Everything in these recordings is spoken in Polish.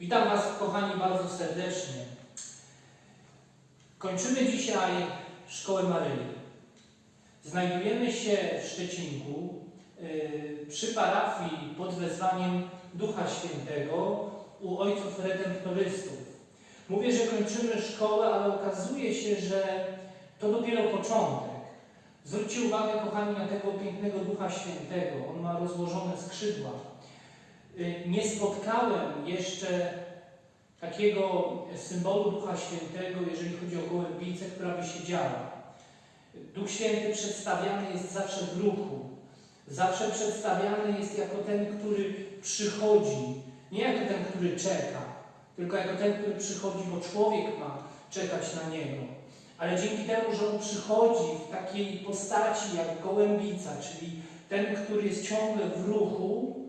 Witam Was, kochani, bardzo serdecznie. Kończymy dzisiaj Szkołę Maryi. Znajdujemy się w Szczecinku yy, przy parafii pod wezwaniem Ducha Świętego u ojców redemptorystów. Mówię, że kończymy szkołę, ale okazuje się, że to dopiero początek. Zwróćcie uwagę, kochani, na tego pięknego Ducha Świętego. On ma rozłożone skrzydła. Y, Nie spotkałem jeszcze takiego symbolu Ducha Świętego, jeżeli chodzi o gołębicę, która by się działa. Duch Święty przedstawiany jest zawsze w ruchu. Zawsze przedstawiany jest jako ten, który przychodzi. Nie jako ten, który czeka, tylko jako ten, który przychodzi, bo człowiek ma czekać na niego. Ale dzięki temu, że on przychodzi w takiej postaci jak gołębica, czyli ten, który jest ciągle w ruchu,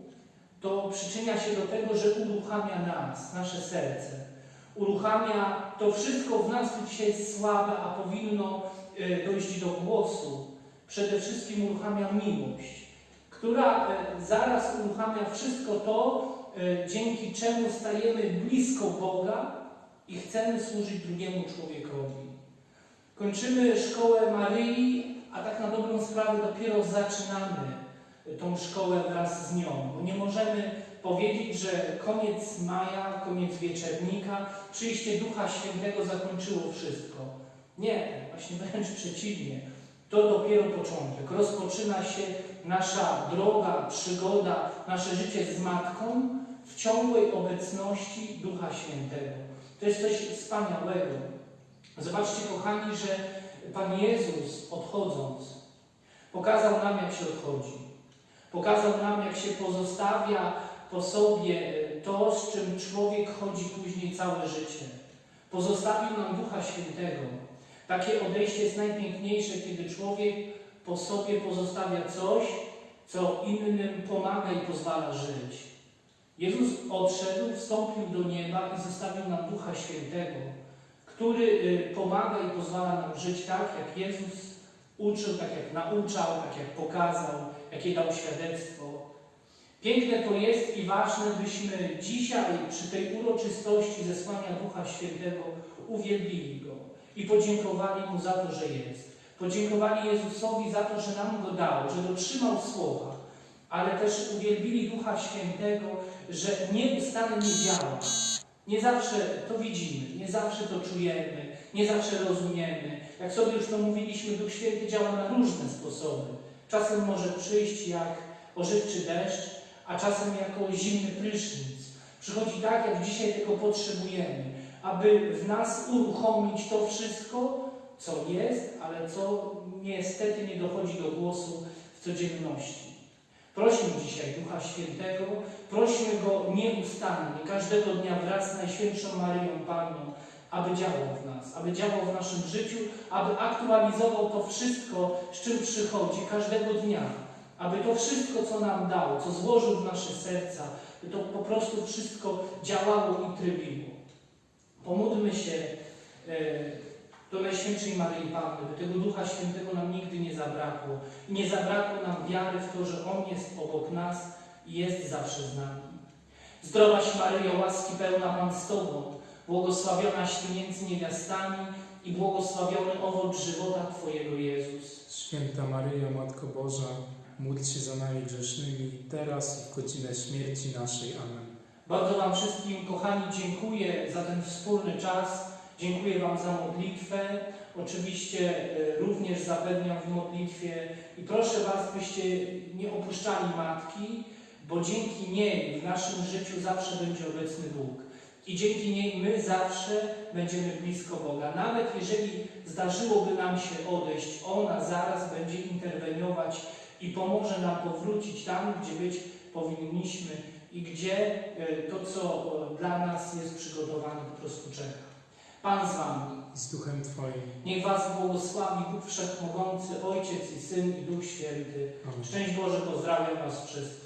to przyczynia się do tego, że uruchamia nas, nasze serce. Uruchamia to wszystko w nas, co dzisiaj jest słabe, a powinno e, dojść do głosu. Przede wszystkim uruchamia miłość, która e, zaraz uruchamia wszystko to, e, dzięki czemu stajemy blisko Boga i chcemy służyć drugiemu człowiekowi. Kończymy szkołę Maryi, a tak na dobrą sprawę dopiero zaczynamy tą szkołę wraz z nią, bo nie możemy powiedzieć, że koniec maja, koniec wieczernika, przyjście Ducha Świętego zakończyło wszystko. Nie, właśnie wręcz przeciwnie. To dopiero początek. Rozpoczyna się nasza droga, przygoda, nasze życie z Matką w ciągłej obecności Ducha Świętego. To jest coś wspaniałego. Zobaczcie, kochani, że Pan Jezus odchodząc pokazał nam, jak się odchodzi. Pokazał nam, jak się pozostawia po sobie to, z czym człowiek chodzi później całe życie. Pozostawił nam Ducha Świętego. Takie odejście jest najpiękniejsze, kiedy człowiek po sobie pozostawia coś, co innym pomaga i pozwala żyć. Jezus odszedł, wstąpił do nieba i zostawił nam Ducha Świętego, który y, pomaga i pozwala nam żyć tak, jak Jezus uczył, tak jak nauczał, tak jak pokazał, jakie dał świadectwo. Piękne to jest i ważne, byśmy dzisiaj przy tej uroczystości zesłania Ducha Świętego uwielbili Go i podziękowali Mu za to, że jest. Podziękowali Jezusowi za to, że nam Go dał, że dotrzymał słowa, ale też uwielbili Ducha Świętego, że nieustannie działa. Nie zawsze to widzimy, nie zawsze to czujemy, nie zawsze rozumiemy. Jak sobie już to mówiliśmy, Duch Święty działa na różne sposoby. Czasem może przyjść jak ożywczy deszcz, a czasem jako zimny prysznic. Przychodzi tak, jak dzisiaj tego potrzebujemy, aby w nas uruchomić to wszystko, co jest, ale co niestety nie dochodzi do głosu w codzienności. Prośmy dzisiaj Ducha Świętego, prośmy Go nieustannie, każdego dnia wraz z Najświętszą Maryją Panną, aby działał w nas, aby działał w naszym życiu, aby aktualizował to wszystko, z czym przychodzi każdego dnia, aby to wszystko, co nam dał, co złożył w nasze serca, by to po prostu wszystko działało i trybiło. Pomódlmy się e, do Najświętszej Maryi Panny, by tego Ducha Świętego nam nigdy nie zabrakło. I nie zabrakło nam wiary w to, że On jest obok nas i jest zawsze z nami. Zdrowaś Maryjo, łaski pełna Pan z Tobą, błogosławionaś Ty między niewiastami i błogosławiony owoc żywota Twojego Jezus. Święta Maryjo, Matko Boża, módl się za nami grzesznymi, teraz i w godzinę śmierci naszej. Amen. Bardzo Wam wszystkim, kochani, dziękuję za ten wspólny czas. Dziękuję Wam za modlitwę. Oczywiście e, również zapewniam w modlitwie i proszę Was, byście nie opuszczali Matki, bo dzięki niej w naszym życiu zawsze będzie obecny Bóg. I dzięki niej my zawsze będziemy blisko Boga. Nawet jeżeli zdarzyłoby nam się odejść, ona zaraz będzie interweniować i pomoże nam powrócić tam, gdzie być powinniśmy i gdzie e, to, co e, dla nas jest przygotowane, po prostu czeka. Pan z Wami. I z Duchem Twoim. Niech Was błogosławi Bóg Wszechmogący, Ojciec i Syn i Duch Święty. Amen. Szczęść Boże, pozdrawiam Was wszystkich.